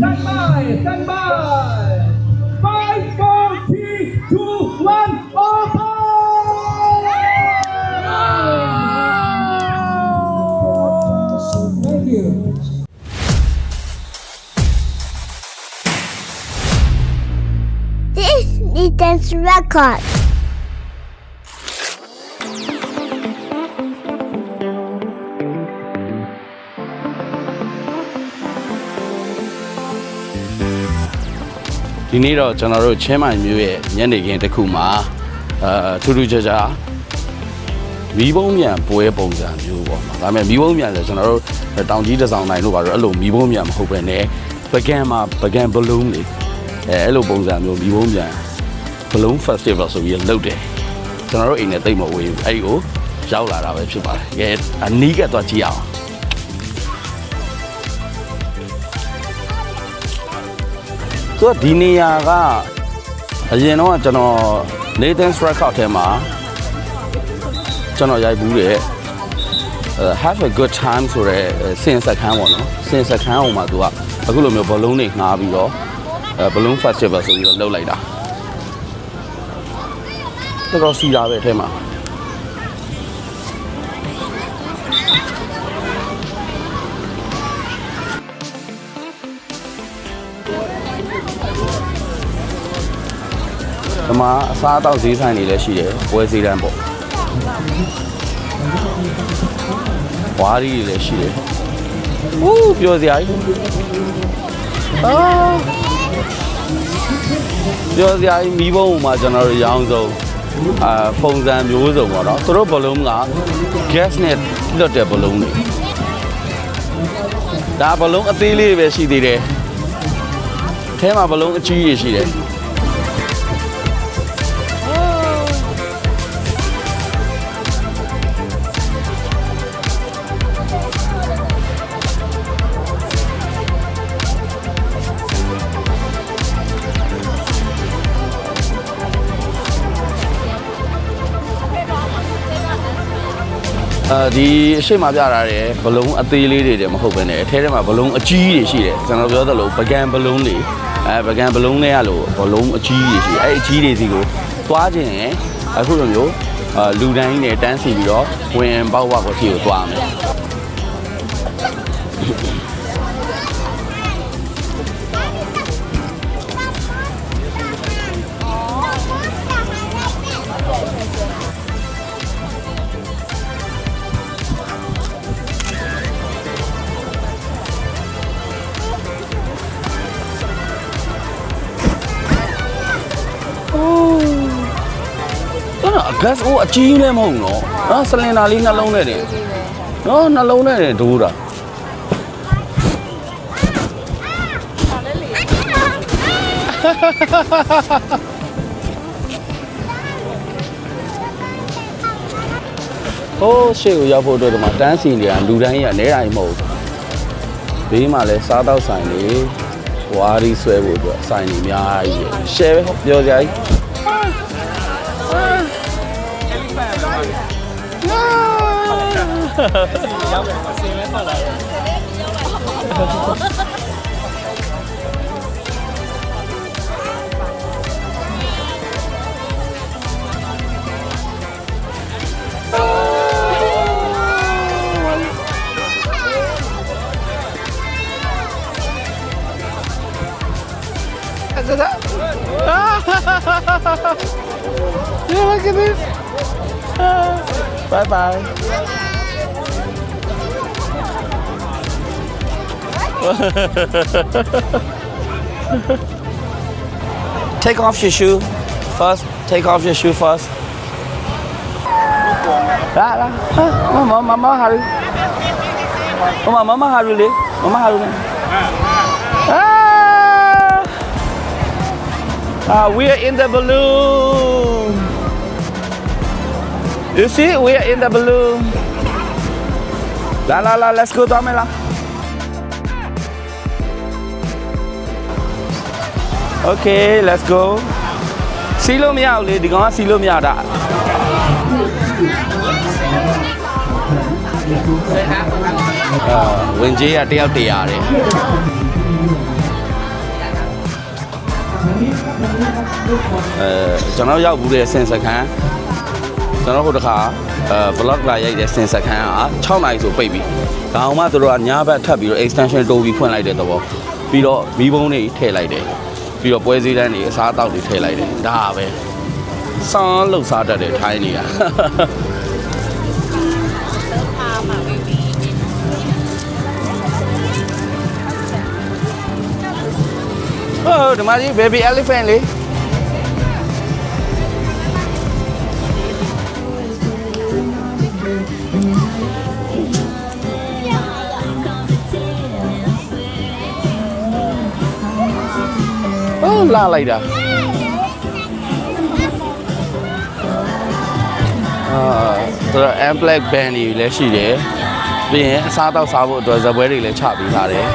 Stand by, stand by. Five, four, three, two, one, open! Thank you. This is dance record. ဒီနေ့တော့ကျွန်တော်တို့ချင်းမိုင်မျိုးရဲ့ညနေခင်းတစ်ခုမှာအာထူးထူးခြားခြားမီးဘုံမြန်ပွဲပုံစံမျိုးပေါ့နော်ဒါပေမဲ့မီးဘုံမြန်ဆိုကျွန်တော်တို့တောင်ကြီးတစ်ဆောင်နိုင်လို့ပါတော့အဲ့လိုမီးဘုံမြန်မဟုတ်ပဲねပကံမှာပကံဘလုံးလေအဲအဲ့လိုပုံစံမျိုးမီးဘုံမြန်ဘလုံး festival ဆိုပြီးလုပ်တယ်ကျွန်တော်တို့အိမ်နဲ့တိတ်မဝေးဘူးအဲ့ဒီကိုရောက်လာတာပဲဖြစ်ပါတယ်ကဲအနီးကပ်သွားကြည့်အောင် သူကဒီနေရာကအရင်တော့ကျွန်တော် Nathan's Record ထဲမှာကျွန်တော်ရိုက်ဘူးတဲ့အဲ have a good time ဆိုတဲ့စင်စက်ခန်းပေါ့နော်စင်စက်ခန်းဟိုမှာသူကအခုလိုမျိုးဘလုံးတွေငှားပြီးတော့အဲဘလုံး festival ဆိုပြီးတော့လုပ်လိုက်တာတော်တော်စီတာပဲအထဲမှာ မှာအစားအသောက်ဈေးဆိုင်တွေလည်းရှိတယ်ပွဲဈေးတန်းပေါ့ဝါးရီတွေလည်းရှိတယ်ဟူးပြောစရာကြီးအာပြောစရာကြီးမီးဘုံမှာကျွန်တော်တို့ရောင်းဆုံးအာပုံစံမျိုးစုံပေါ့နော်သူတို့ဘလုံးက gas နဲ့လွတ်တဲ့ဘလုံးတွေဒါဘလုံးအသေးလေးတွေပဲရှိသေးတယ်အဲမှာဘလုံးအကြီးကြီးရှိတယ် ဒီအရှိမပြတာတယ်ဘလုံးအသေးလေးတွေတည်းမဟုတ်ပဲねအထဲထဲမှာဘလုံးအကြီးတွေရှိတယ်ကျွန်တော်ပြောသလိုပကံဘလုံးတွေအဲပကံဘလုံးတွေကလို့ဘလုံးအကြီးတွေရှိတယ်အဲအကြီးတွေစီကိုသွားခြင်းရင်အခုလိုမျိုးအာလူတိုင်းနဲ့တန်းစီပြီးတော့ဝင်ပေါက်ဝါကိုစီကိုသွားမယ် gas အိုးအကြီးလည်းမဟုတ်နော်နော်စလင်ဒါလေးနှလုံးနဲ့တယ်နော်နှလုံးနဲ့တယ်ဒိုးတာဟိုးရှေ့ကိုရောက်ဖို့အတွက်ဒီမှာတန်းစီနေတာလူတိုင်းကြီးကနေတိုင်းမဟုတ်ဘူးဘေးမှာလည်းစားတော့ဆိုင်နေဝါးရီဆွဲဖို့အတွက်ဆိုင်နေအများကြီးပဲရှ ယ်ပဲဟုတ်ပြောကြကြီး Yeah, bye bye. take off your shoe first. Take off your shoe first. Ra. Mama mama haru. Mama mama haru le. Mama haru le. Ah. Ah, we are in the balloon. You see, we are in the balloon. La la la, let's go, Damela. Okay, let's go. စီးလို့မရဘူးလေဒီကောင်ကစီးလို့မရတာအာဝင်ကြီးကတယောက်တရာတယ်အဲကျွန်တော်ရောက်ဘူးတဲ့စင်စခန်း ကျွန်တော်ဟိုတခါအဲ vlog လာရိုက်တဲ့စင်စခန်းက6နာရီဆိုပိတ်ပြီ။ဒါအောင်မှသူတို့ကညဘက်ထပ်ပြီးတော့ extension တိုးပြီးဖွင့်လိုက်တဲ့သဘော။ပြီးတော့မီးပုံးတွေထည့်လိုက်တယ်။ပြီးတော့ပွဲစည်းတန်းတွေအစားအသောက်တွေထည့်လိုက်တယ်။ဒါပဲ။စောင်းလှုပ်စားတတ်တယ်ထိုင်းနေတာ။ဟိုဒီမှာကြီး baby elephant လေး လာလိုက်တာအာဆိုတော့ M Black Band တွေလည်းရှိတယ်ပြီးရင်အစားအသောက်စားဖို့အတွက်ဇပွဲတွေလည်းချပေးထားတယ်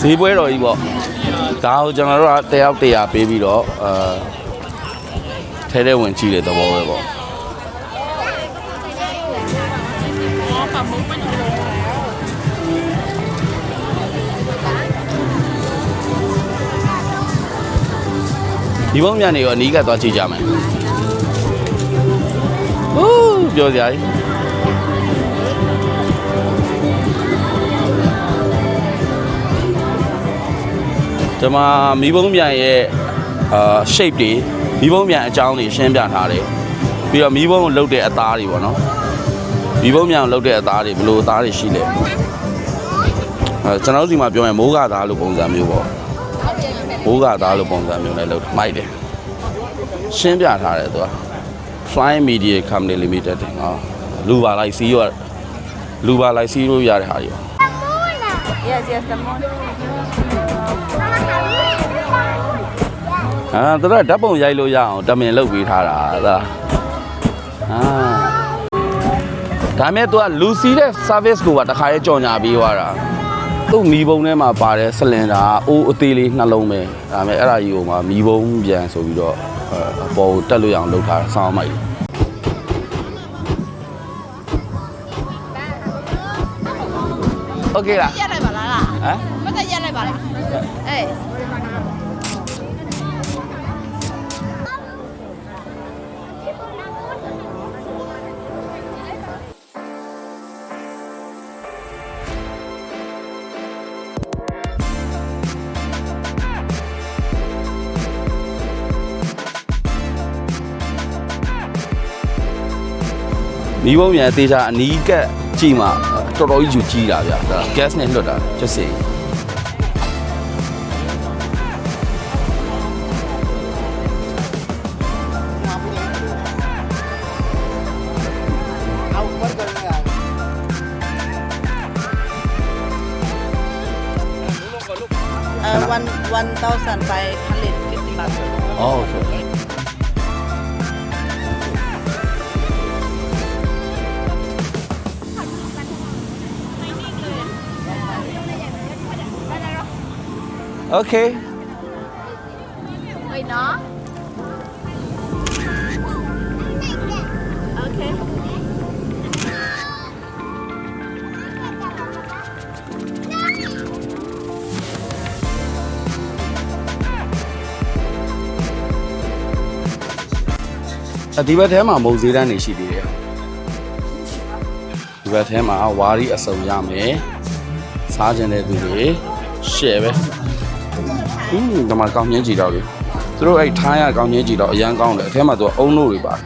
ဈေးပွဲတော်ကြီးပေါ့ဒါကိုကျွန်တော်တို့ကတယောက်တရာပေးပြီးတော့အာထဲထဲဝင်ကြည့်တဲ့သဘောပဲပေါ့ ဒီဘုံမြန်နေရောအနီးကပ်သွားကြည့်ကြမယ်ဟိုးပြောစရာကြီးဒီမှာမီးဘုံမြန်ရဲ့အာ shape တွေမီးဘုံမြန်အကြောင်းတွေရှင်းပြထားတယ်ပြီးတော့မီးဘုံကိုလုတ်တဲ့အသားတွေပေါ့နော်မီးဘုံမြန်ကိုလုတ်တဲ့အသားတွေဘယ်လိုအသားတွေရှိလဲအဲကျွန်တော်တို့ဒီမှာပြောရင်မိုးကသားလို့ပုံစံမျိုးပေါ့ မိုးကသားလို့ပုံစံမျိုးနဲ့လုတ်မိုက်တယ်ရှင်းပြထားတယ်သူက Fly Media Company Limited တင်ဟောလူပါလိုက်စီးရလူပါလိုက်စီးလို့ရတဲ့ဟာတွေ Yes, yes, the moon. အာသူတို့ကဓာတ်ပုံရိုက်လို့ရအောင်တမင်လုပ်ပေးထားတာသာအာဒါမဲ့သူကလူစီးတဲ့ service ကိုပါတခါရေးကြော်ညာပေးသွားတာ သူ့မီးပုံထဲမှာပါတဲ့ဆလင်ဒါအိုးအသေးလေးနှလုံးပဲဒါမဲ့အဲ့ဒါကြီးကိုမှမီးပုံပြန်ဆိုပြီးတော့အဲအပေါ်ကိုတက်လို့ရအောင်လုပ်ထားတာစောင်းမိုက်โอเคလား ရက်လိုက်ပါလားလား ဟမ် မသက်ရက်လိုက်ပါလားအေး မီးဘုံမြန်အသေးချာအနီးကပ်ကြည့်မှတော်တော်ကြီးယူကြီးတာဗျာဒါ gas နဲ့လွတ်တာကျက်စီအဲ1 1550 Okay. Wait, no. Okay. အဒီဘက်ထဲမှာမုံဈေးတန်းတွေရှိသေးတယ်ဒီဘက်ထဲမှာဝါရီအစုံရမယ်စားကြတဲ့သူတွေ share ပဲ ဟင်းဒီမှာကောင်းငင်းကြည့်တော့လေသူတို့အဲ့ထိုင်းရကောင်းငင်းကြည့်တော့အရန်ကောင်းတယ်အထဲမှာသူကအုံနို့တွေပါတယ်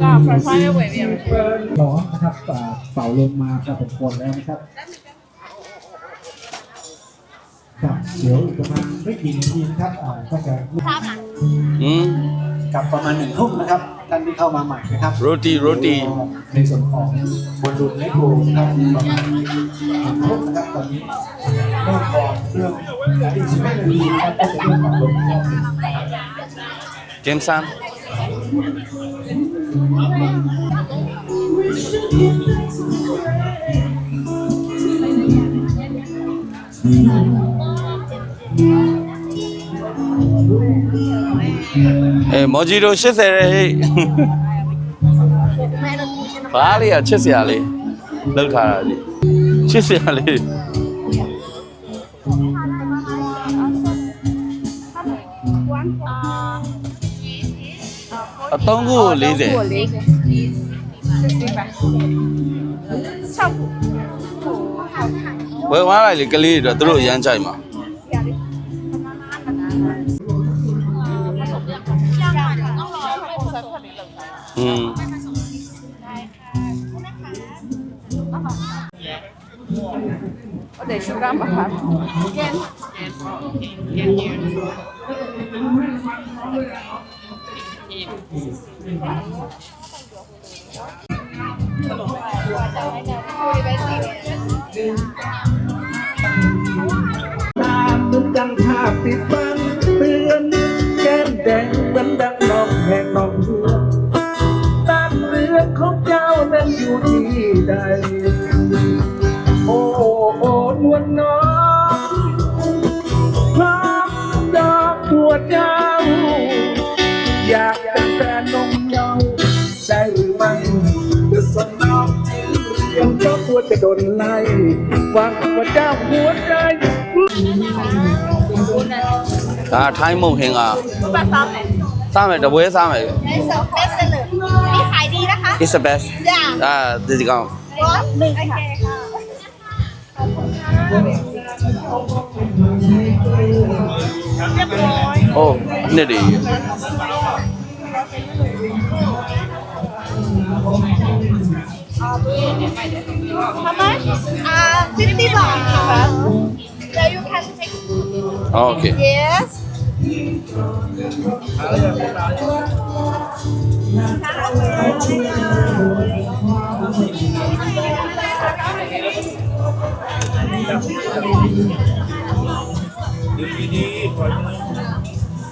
ก็ฟรอนต์ไฟล์เวบี ร้อนนะครับอ่าเป่าลงมาพอสมควรแล้วนะครับครับเดี๋ยวอีกประมาณไม่กี่นาทีนะครับอ่าก็จะ อืม กลับประมาณหนึ่งทุ่มนะครับท่านที่เข้ามาใหม่นะครับโรตีโรตีในส่วนของบอลลูนเล็กโกนะครับประมาณหนึ่งทุ่มนะครับตอนนี้เริ่มก่อนเรื่องอีกสิบห้านาทีนะครับก็จะเริ่มปรับลงนะครับเกมซัน အဲမော်ဂျီတို80ရဲ့ဟေ့ဘာလေးอ่ะချစ်စရာလေးလောက်ထားတာလေချစ်စရာလေးအသုံးခုကို40 40 60ပါ6ခုဝယ်သွားလိုက်လေကလေးတွေတော့သူတို့ရမ်းချိုက်မှာ อืมเดี๋ยวชูรัมอะครับแกนแกนยืนคุยไปสิ วจะโดนไล่หวังว่าเจ้าหัวใจ ဒါထိုင်းမုံဟင်းက มาซ้ำเลย စားမယ်တပွဲစားမယ် เป็นสองเบสเลยมีขายดีนะคะ It's the best จ้า อ่าဒီဒီကောင် ร้อนหนึ่งค่ะ โอ้နှစ်တွေ How much? Uh, 50 baht. Uh, so you can take Oh, okay. Yes.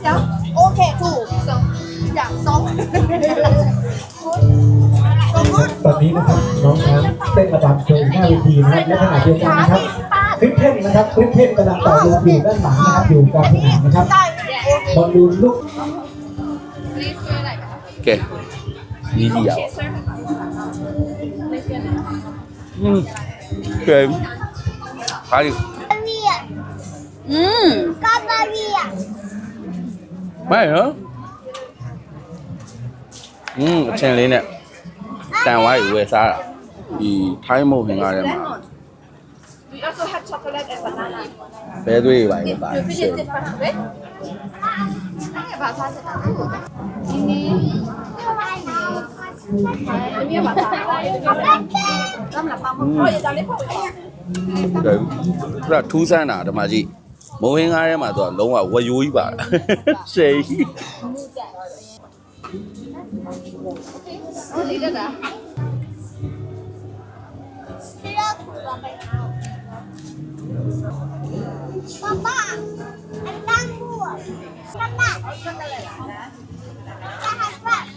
Yeah. Okay, two. So, yeah, so. ตอนนี้นะครับน้องช้างเต้นระดับเกิดหน้าเวทีนะครับและขณะเดียวกันนะครับคลิปเพ่นนะครับคลิปเพ่นกำลังต่อลูกอยู่ด้านหลังนะครับอยู่กลางสนามนะครับบอลลูนลูกโอเคนี่เดียวอืมเคยไปดิอืมกาบารียไม่เหรออืมเช่เลยเนี่ย တန်ဝိုင်းဝယ်စားတာဒီထိုင်းမုတ်ဟင်ကားထဲမှာ We also have chocolate and banana. ဘဲသွေးတွေပါလေပါ You finish this first, right? အဲ့ဘာစားစတာလဲ။ဒီနေ့ခမိုင်းနေ။ဒီနေ့ဘာစားလဲ။ကမ်းလာပါမလို့ရကြလေးပေါ့။ဒါကထူးဆန်းတာဓမ္မကြီးမုံဟင်းကားထဲမှာသူကလုံးဝဝရိုးကြီးပါရှယ်ကြီး ဟုတ်တယ်လား။ ป้าอันตั้งบวชป้าป้าจะทำแบบ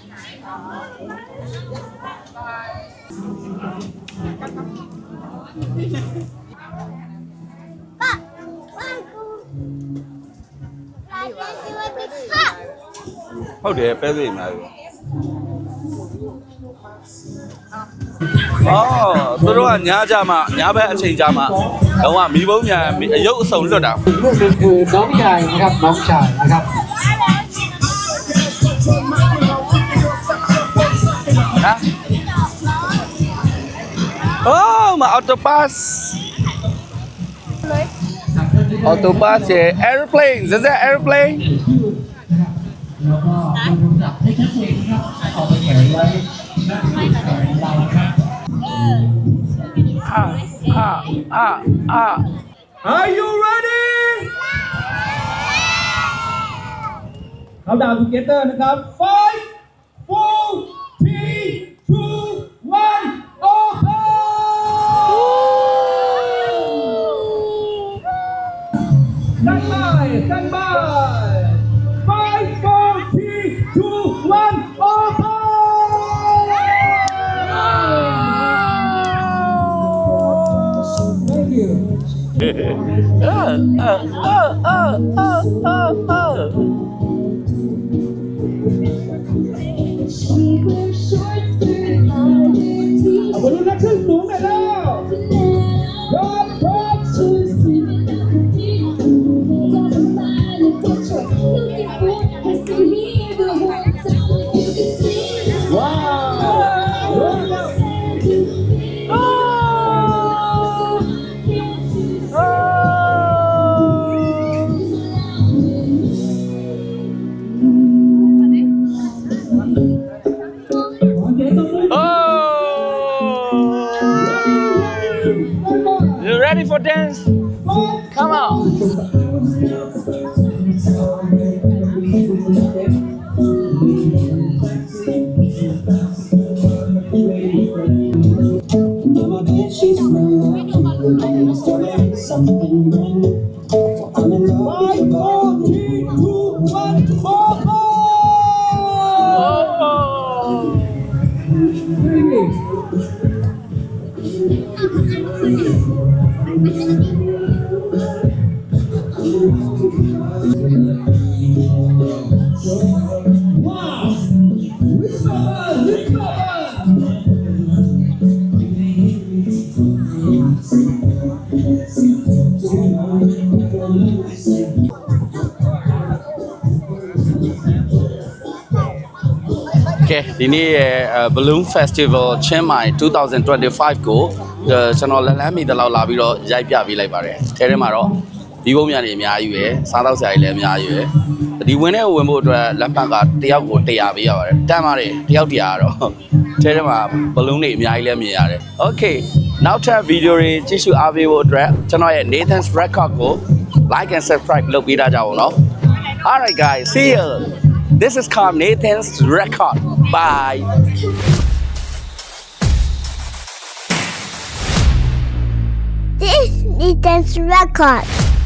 ป้าป้ากูဟုတ်တယ်ပဲသိနေတယ် အော်သူတို့ကညားကြမှာညားဘက်အချိန်ကြမှာတော့ကမီးဘုံညာအယုတ်အစုံလွတ်တာ อีกลูกหนึงคือน้องชายนะครับน้องชายนะครับ ฮะโอ้มาออโตบัสออโตบัสเอ airplane ဇက်ဇက် airplane แล้ว อ่าอ่าอ่าอ่า Are you ready? Countdown together นะครับ five You ready for dance? Come on. Okay ဒီနေ့ရဲ့အဲ Balloon Festival ချင်းမိုင်2025ကိုအဲ ကျွန်တော်လက်လန်းမီတလောက်လာပြီးတော့ရိုက်ပြပေးလိုက်ပါတယ်။ထဲထဲမှာတော့ဒီဘုံမြန်နေအများကြီးပဲစားတော့ဆရာကြီးလည်းအများကြီးပဲဒီဝင်တဲ့ဝင်ဖို့အတွက်လက်ပတ်ကတယောက်ကို100ပေးရပါတယ်။တန်ပါတယ်တယောက်100ကတော့ထဲထဲမှာဘလုံးတွေအများကြီးလည်းမြင်ရတယ်။ Okay နောက်ထပ်ဗီဒီယိုတွေကြည့်ရှုအားပေးဖို့အတွက်ကျွန်တော်ရဲ့ Nathan's Record ကို like and subscribe လုပ်ပေးထားကြပါဦးနော်။ Alright guys see you This is called Nathan's Record. Bye. This is record.